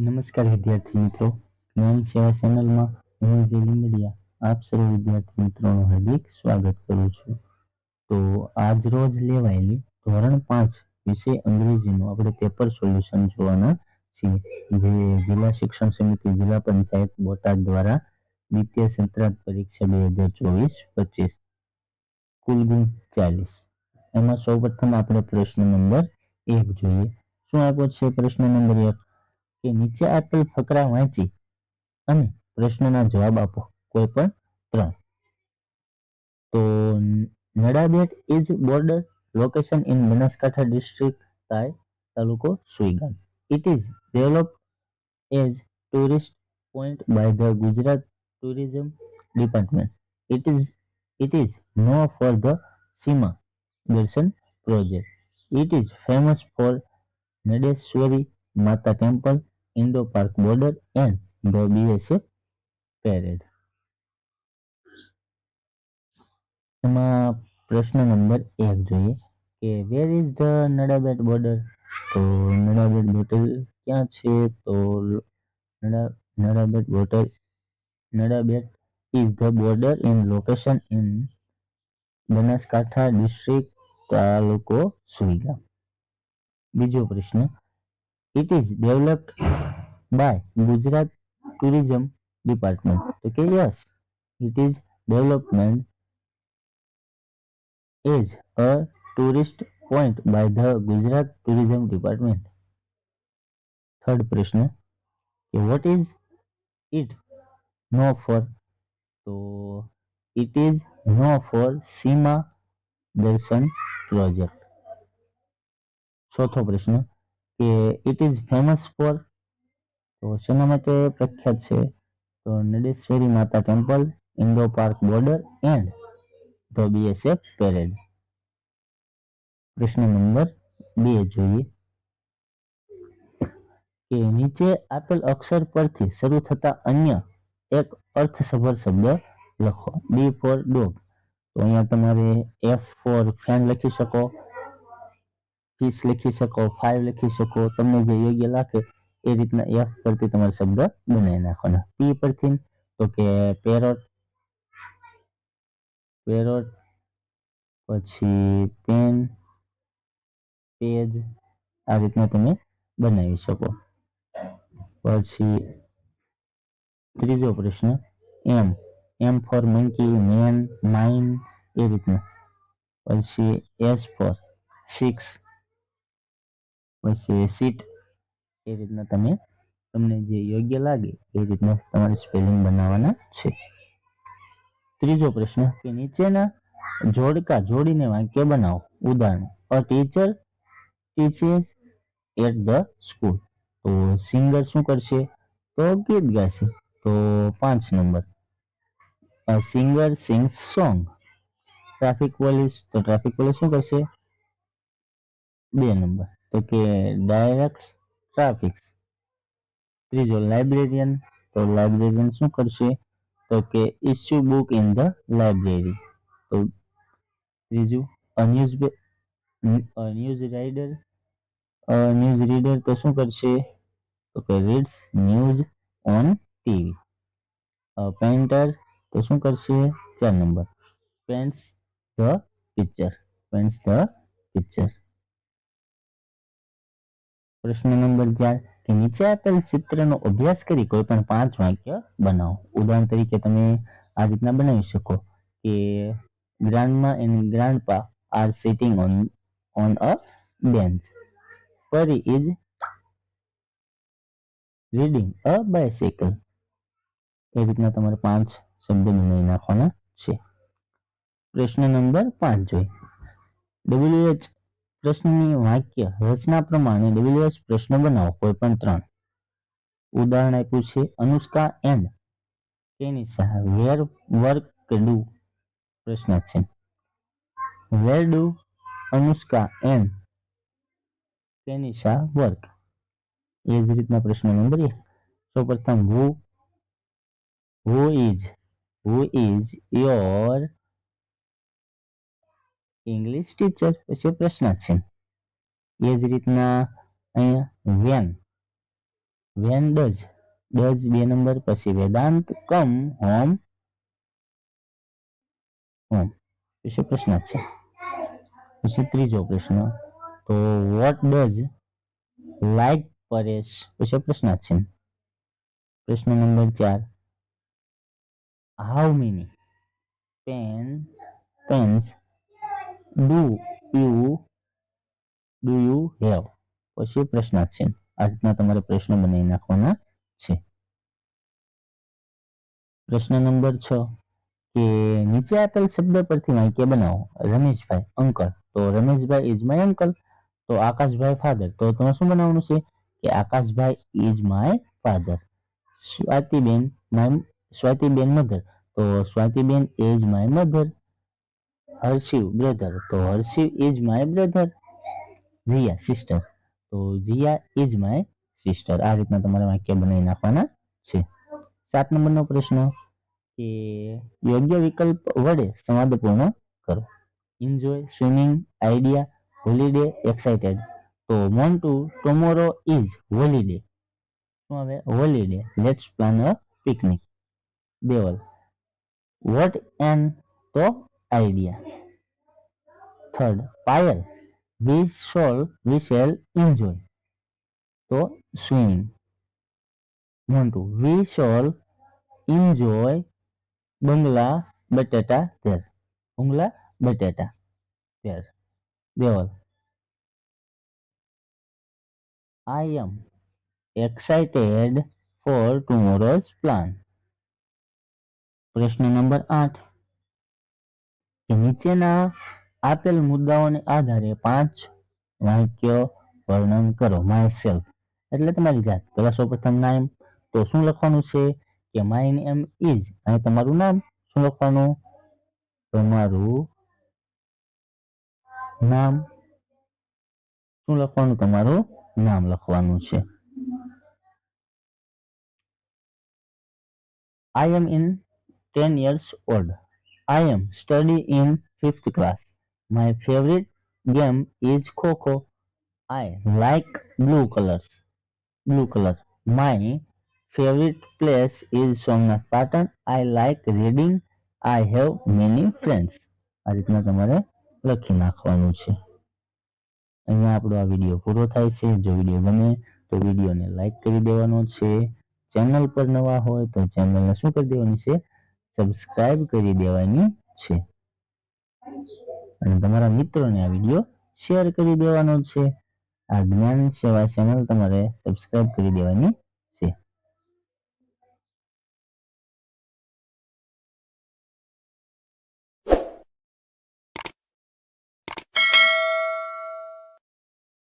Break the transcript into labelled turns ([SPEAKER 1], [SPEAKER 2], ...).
[SPEAKER 1] નમસ્કાર વિદ્યાર્થી મિત્રો. જ્ઞાન સેવા ચેનલમાં હું જે લીંબડિયા આપ સર્વ વિદ્યાર્થી મિત્રોનું હાર્દિક સ્વાગત કરું છું. તો આજ રોજ લેવાયેલી ધોરણ પાંચ વિષય અંગ્રેજીનું આપણે પેપર સોલ્યુશન જોવાના છીએ. જે જિલ્લા શિક્ષણ સમિતિ, જિલ્લા પંચાયત બોટાદ દ્વારા દ્વિતીય સંત્રાંત પરીક્ષા બે હજાર ચોવીસ પચીસ. કુલ ગુણ ચાલીસ. એમાં સૌપ્રથમ આપણે પ્રશ્ન નંબર એક જોઈએ. શું આપ્યો છે પ્રશ્ન નંબર એક? કે નીચે આપેલ ફકરા વાંચી અને પ્રશ્નના જવાબ આપો કોઈ પણ ત્રણ તો Nadabet is border location in Banaskantha district તાય તાલુકો Suigam it is develop as tourist point by the Gujarat Tourism Department. It is it is known for the Sima Darshan project. It is famous for Nadeshwari Mata temple, Indo Park border, and the BSF parade. એમાં પ્રશ્ન number એક જોઈએ કે where is the Nadabet border તો નડાબેટ બોટલ ક્યાં છે? તો Nada Nadabet bottle Nadabet is the border in location in Banaskantha district તાલુકો સુઈગામ. બીજો પ્રશ્ન it is developed by Gujarat tourism department તો કે yes it is development is a tourist point by the Gujarat Tourism Department. Third પ્રશ્ન કે what is it known for તો it is known for Seema Darshan project ચોથો પ્રશ્ન કે it is famous four તો શેના માટે પ્રખ્યાત છે? તો Nadeshwari Mata temple, Indo Pak border and the BSF parade. પ્રશ્ન નંબર બે જોઈએ. કે નીચે આપેલ અક્ષર પરથી શરૂ થતા અન્ય એક અર્થસભર શબ્દ લખો. ડી ફોર ડોગ તો અહીંયા તમારે એફ ફોર ફેન લખી શકો. ફિશ લખી શકો ફાઈવ લખી શકો, તમને જે યોગ્ય લાગે એ રીતના એફ પરથી તમારે શબ્દ બનાવી નાખવાના. પી પરથી તો કે પેરોટ પેરોટ પછી પેન પેજ આ રીતના તમે બનાવી શકો. પછી ત્રીજો પ્રશ્ન M M for monkey man mine એ રીતના. પછી એસ ફોર સિક્સ પછી સીટ એ રીતના તમે તમને જે યોગ્ય લાગે એ રીતના તમારે સ્પેલિંગ બનાવવાના છે. ત્રીજો પ્રશ્ન કે નીચેના જોડકા જોડીને વાક્ય બનાવો. ઉદાહરણ a teacher teachers at the school તો સિંગર શું કરશે? તો ગીત ગાશે. તો પાંચ number a singer sings song traffic police, તો ટ્રાફિક પોલીસ શું કરશે? બે નંબર તો કે ડાયરેક્ટ ટ્રાફિક ત્રીજો લાઇબ્રેરિયન તો લાઇબ્રેરિયન શું કરશે? તો કે issue book in the library તો ત્રીજું a news news rider news reader તો શું કરશે? તો કે reads news on TV painter તો શું કરશે? ચાર number paints the picture paints the picture પ્રશ્ન નંબર ચાર, કે નીચે આપેલ ચિત્રનો અભ્યાસ કરી કોઈ પણ પાંચ વાક્ય બનાવો. ઉદાહરણ તરીકે તમે આ રીતના બનાવી શકો કે grandma and grandpa are sitting on on a bench. Pari is reading a bicycle એ રીતના તમારે પાંચ શબ્દ બનાવી નાખવાના છે. પ્રશ્ન નંબર પાંચ જોઈ ડબલ્યુએચ પ્રશ્નની વાક્ય રચના પ્રમાણે ડિવિલિયર્સ પ્રશ્ન બનાવો, કોઈ પણ ત્રણ. ઉદાહરણ આપ્યું છે, Anushka and Kenisa where work do પ્રશ્ન છે. Where do Anushka and Kenisa work. એ જ રીતના પ્રશ્ન નંબર એક સૌપ્રથમ who who is who is your English teacher પછી પ્રશ્ન છે. એ જ રીતના અહીંયા વેન. When does. ડઝ બે નંબર પછી વેદાંત કમ હોમ. હોમ. પછી પ્રશ્ન છે. પછી ત્રીજો પ્રશ્ન. તો વોટ ડઝ લાઈક પરેશ? પછી પ્રશ્ન છે. પ્રશ્ન નંબર ચાર. How many pen pens do you do you have પછી પ્રશ્ન છે. આ તમારે પ્રશ્ન બનાવી નાખવાના છે. પ્રશ્ન નંબર છ. કે નીચે આપેલ શબ્દ પરથી વાક્ય બનાવો. રમેશભાઈ, અંકલ. તો રમેશભાઈ ઇઝ માય અંકલ તો આકાશભાઈ ફાધર તો તમારે શું બનાવવાનું છે? કે Akashbhai is my father Swatiben my Swatiben mother તો Swatiben is my mother Harshiv brother. તો Harshiv is my brother? Jiya sister તો જીયા ઇઝ માય સિસ્ટર આ રીતના તમારે વાક્ય બનાવી નાખવાના છે. સાત નંબરનો પ્રશ્ન કે યોગ્ય વિકલ્પ વડે સંવાદ પૂર્ણ કરો. Enjoy swimming idea holiday excited તો મોન્ટુ ટુમોરો ઇઝ હોલિડે શું હવે holiday let's plan a picnic Deval what an તો idea third Payal we shall enjoy. So, swimming. તો swimming we we shall enjoy બંગલા બટેટા તેર Batata બટેટા તેર all. I am excited for tomorrow's plan. પ્રશ્ન નંબર આઠ કે નીચેના આપેલ મુદ્દાઓને આધારે પાંચ વાક્ય વર્ણન કરો માય સેલ્ફ એટલે તમારી જાત. પેલા સૌપ્રથમ નામ, તો શું લખવાનું છે? કે માય નેમ ઇઝ અને તમારું નામ શું લખવાનું? તમારું નામ. શું લખવાનું? તમારું નામ લખવાનું છે. I am in ten years old. I am studying in fifth class. My favorite game is Coco. I like blue colors. Blue color. My favorite place is Somnath Patan. I like reading. I have many friends. આ રીતના તમારે લખી નાખવાનું છે અહીંયા આપણો આ video પૂરો થાય છે જો વીડિયો ગમે તો વિડીયોને લાઈક કરી દેવાનો છે ચેનલ પર નવા હોય તો ચેનલને શું કરી દેવાની છે સબસ્ક્રાઇબ કરી દેવાની છે. અને તમારા મિત્રોને આ વીડિયો શેર કરી દેવાનો છે. આ જ્ઞાન સેવા ચેનલ તમારે સબસ્ક્રાઇબ કરી દેવાની